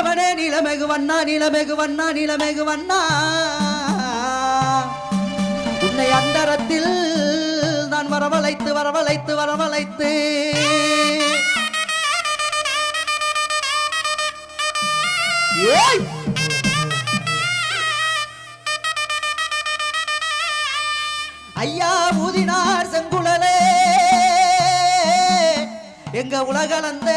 நீலமெகு வண்ணா நீலமெகு வண்ணா நிலமெகு வண்ணா. உன்னை அந்தரத்தில் நான் வரவழைத்து வரவழைத்து வரவழைத்து. ஏய்! ஐயா ஊதினார் செங்குழலே. எங்க உலகளந்த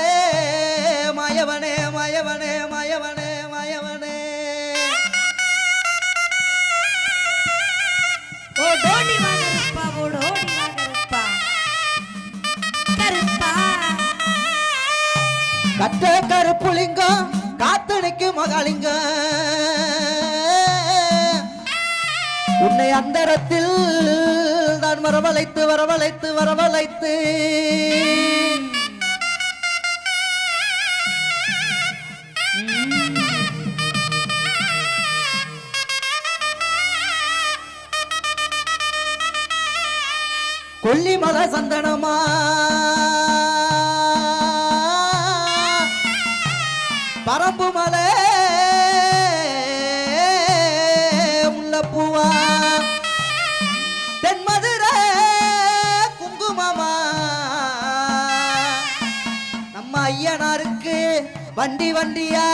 மாயவனே மாயவனே மாயவனே. மாயவனே ஓடோடி வா கருப்பா ஓடோடி வா கருப்பா. கருப்பா கட்ட கருப்புலிங்கம் காத்தனைக்கு மகாலிங்கம். உன்னை அந்தரத்தில் நான் வரவழைத்து வரவழைத்து வரவழைத்து. கொல்லிமலை சந்தனமா? பரம்பு மலை முல்லப்பூவா? தென்மதுரை குங்குமமா? நம்ம ஐயனாருக்கு வண்டி வண்டியா?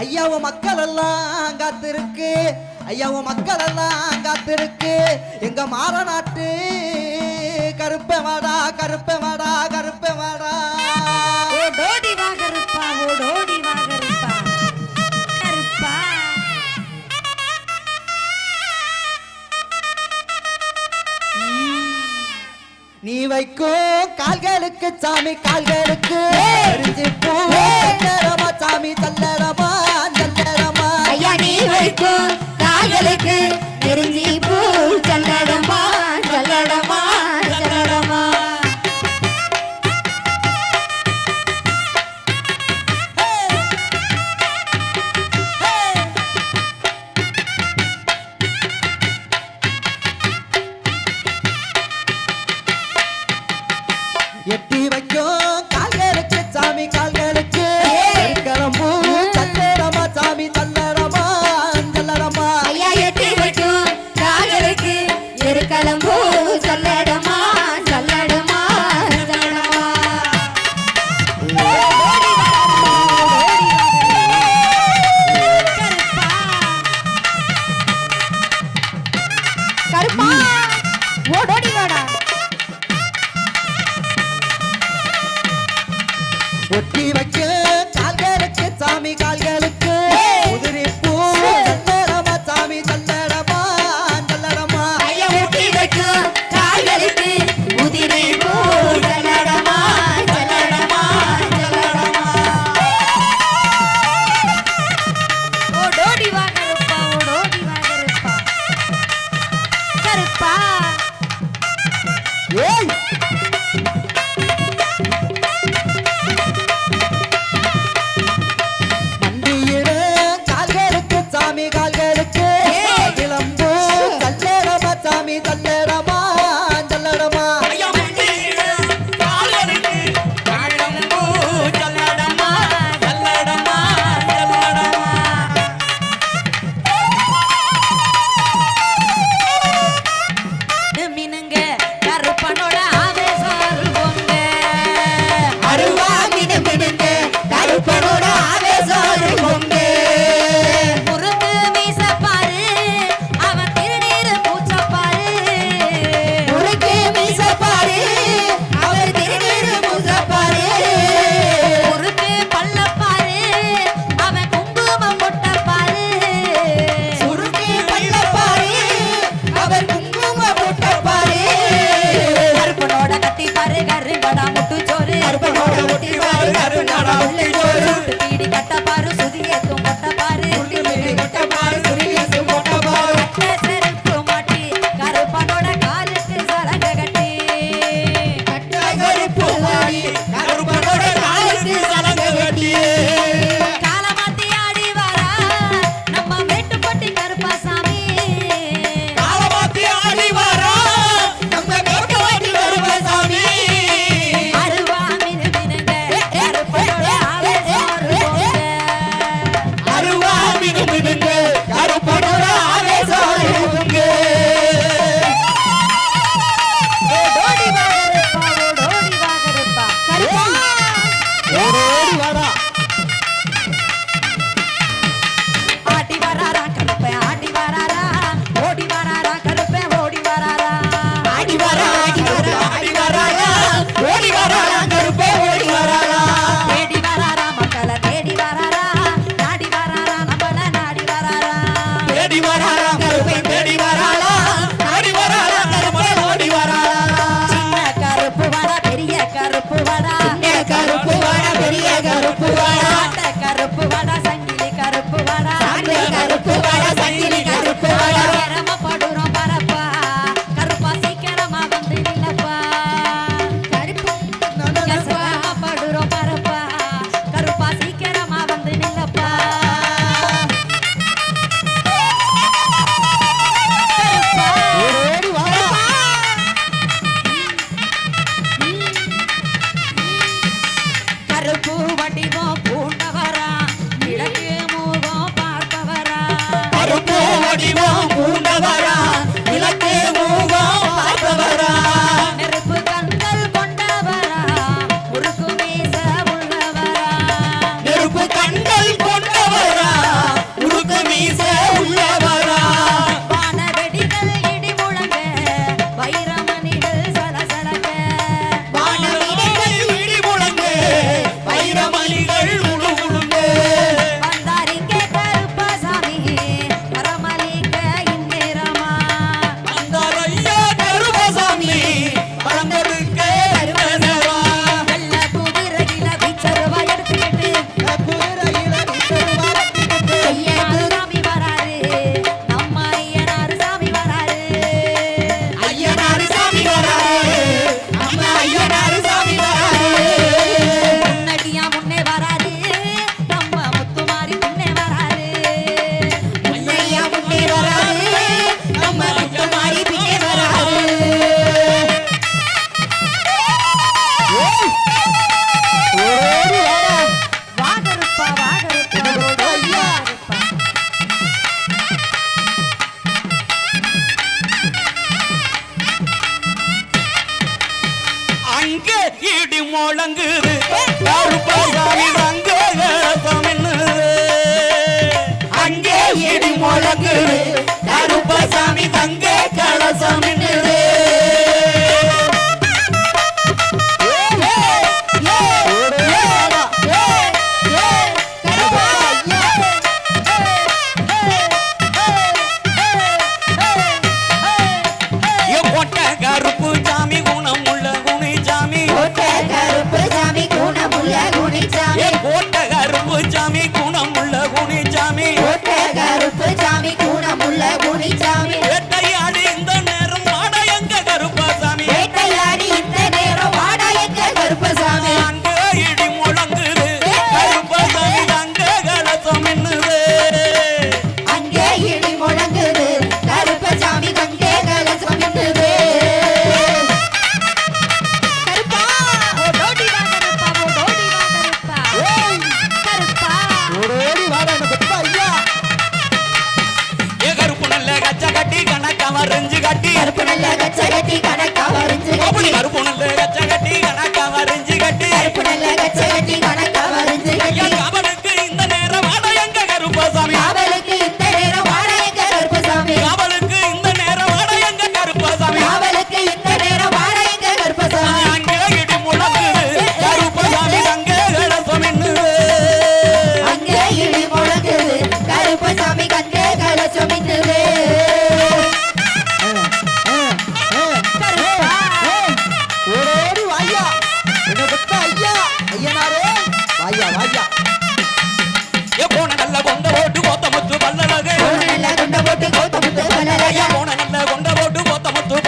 ஐயாவும் மக்கள் எல்லாம் காத்திருக்கு. ஐயாவும் மக்கள் எல்லாம் காத்திருக்கு. எங்க மாறநாட்டு கருப்பை வாடா கருப்பை வாடா கருப்பை வாடா. ஓடோடி வா கருப்பா ஓடோடி வா கருப்பா கருப்பா. நீ வைக்கும் கால்களுக்கு சாமி கால்களுக்கு. தட்டரா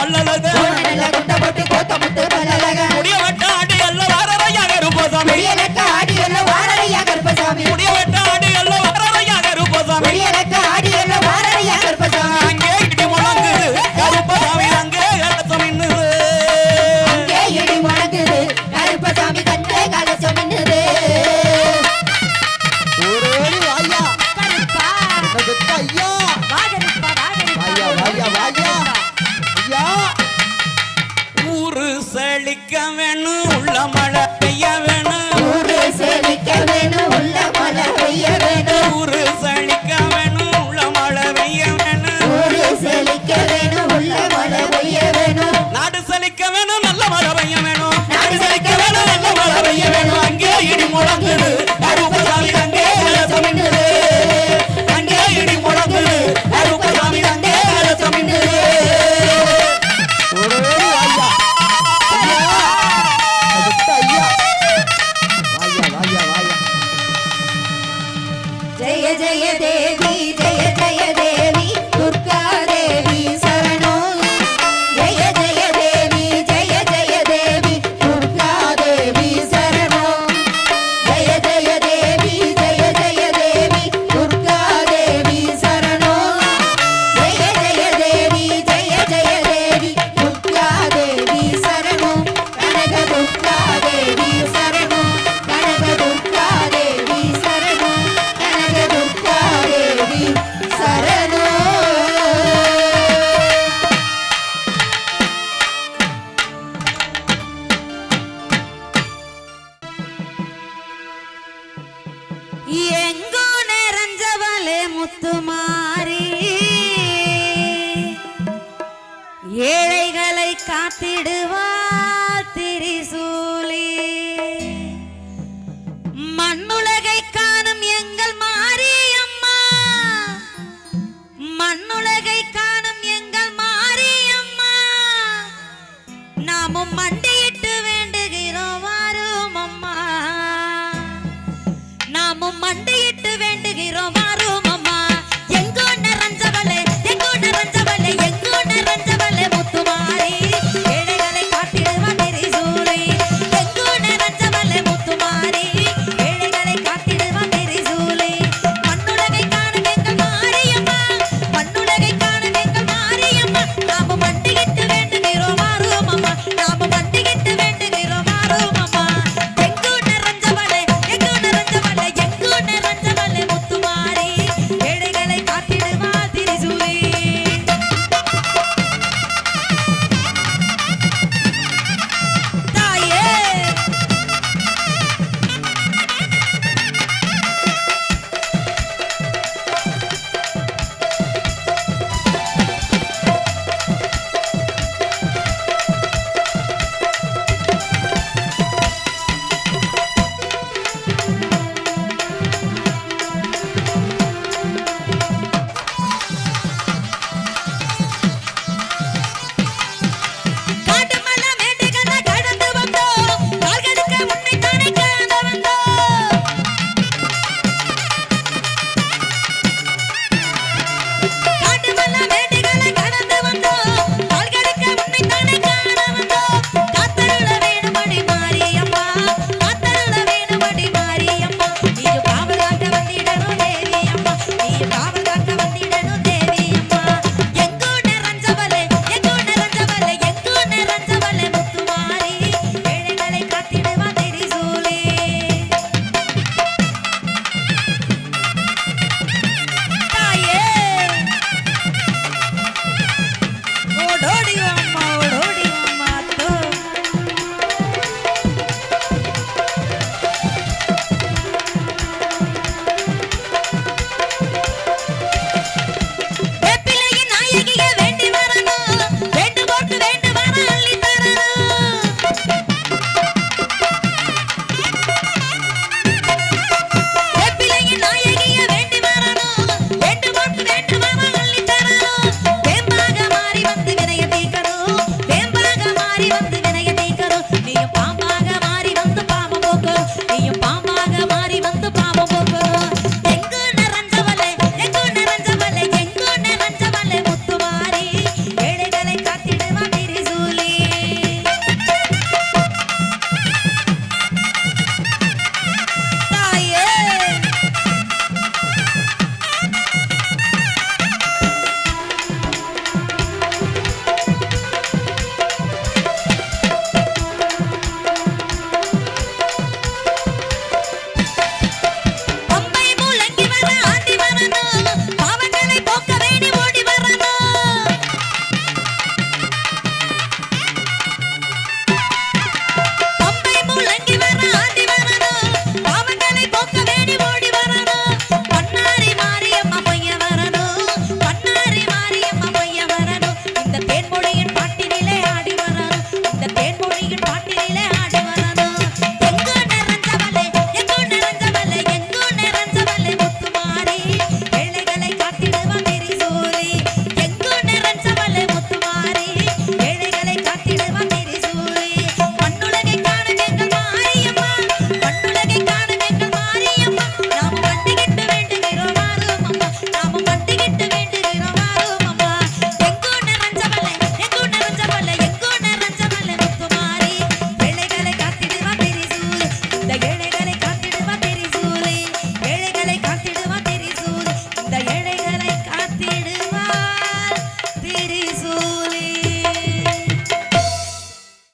பல்லலதே வேணும்